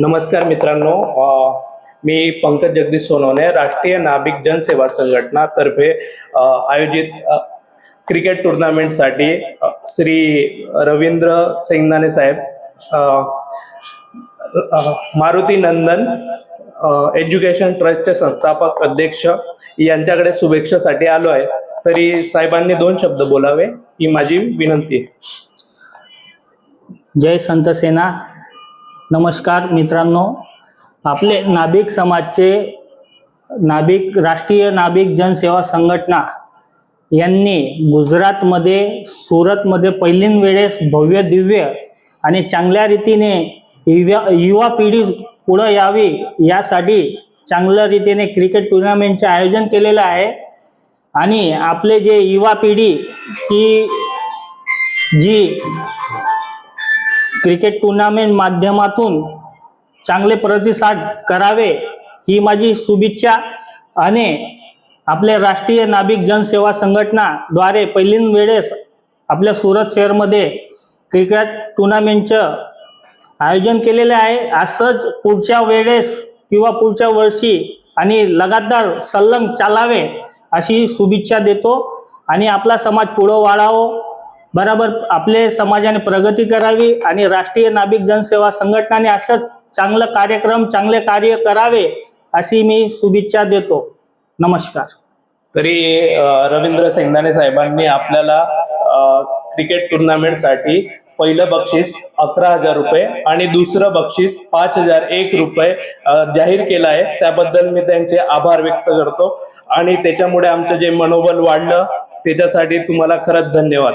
नमस्कार मित्रांनो मी पंकज जगदीश सोनवणे राष्ट्रीय नाभिक जनसेवा संघटना तर्फे आयोजित क्रिकेट टुर्नामेंटसाठी श्री रवींद्र सेंगनाने साहेब मारुती नंदन एज्युकेशन ट्रस्टचे संस्थापक अध्यक्ष यांच्याकडे शुभेच्छासाठी आलो आहे. तरी साहेबांनी दोन शब्द बोलावे ही माझी विनंती आहे. जय संत सेना. नमस्कार मित्रांनो. आपले नाभिक समाजचे नाभिक राष्ट्रीय नाभिक जनसेवा संघटना यांनी गुजरातमध्ये सुरतमध्ये पहिलीन वेळेस भव्य दिव्य आणि चांगल्या रीतीने युवा युवा पिढी पुढं यावी यासाठी चांगल्या रीतीने क्रिकेट टुर्नामेंटचे आयोजन केलेलं आहे. आणि आपले जे युवा पिढी की जी क्रिकेट टुर्नामेंट माध्यमातून चांगले प्रतिसाद करावे ही माझी शुभेच्छा आणि आपल्या राष्ट्रीय नाभिक जनसेवा संघटनाद्वारे पहिलीन वेळेस आपल्या सुरत शहरमध्ये क्रिकेट टुर्नामेंटचं आयोजन केलेलं आहे. असंच पुढच्या वेळेस किंवा पुढच्या वर्षी आणि लगातार संलग्न चालावे अशी शुभेच्छा देतो आणि आपला समाज पुढं वाढावं. बरोबर आपले समाजाने प्रगती करावी आणि राष्ट्रीय नाभिक जनसेवा संघटनाने असंच चांगलं कार्यक्रम चांगले कार्य करावे अशी मी शुभेच्छा देतो. नमस्कार. तरी रवींद्र सेंगदाने साहेबांनी आपल्याला क्रिकेट टुर्नामेंटसाठी पहिलं बक्षीस अकरा हजार रुपये आणि दुसरं बक्षीस पाच हजार एक रुपये जाहीर केलं आहे. त्याबद्दल मी त्यांचे आभार व्यक्त करतो. आणि त्याच्यामुळे आमचं जे मनोबल वाढलं त्याच्यासाठी तुम्हाला खरंच धन्यवाद.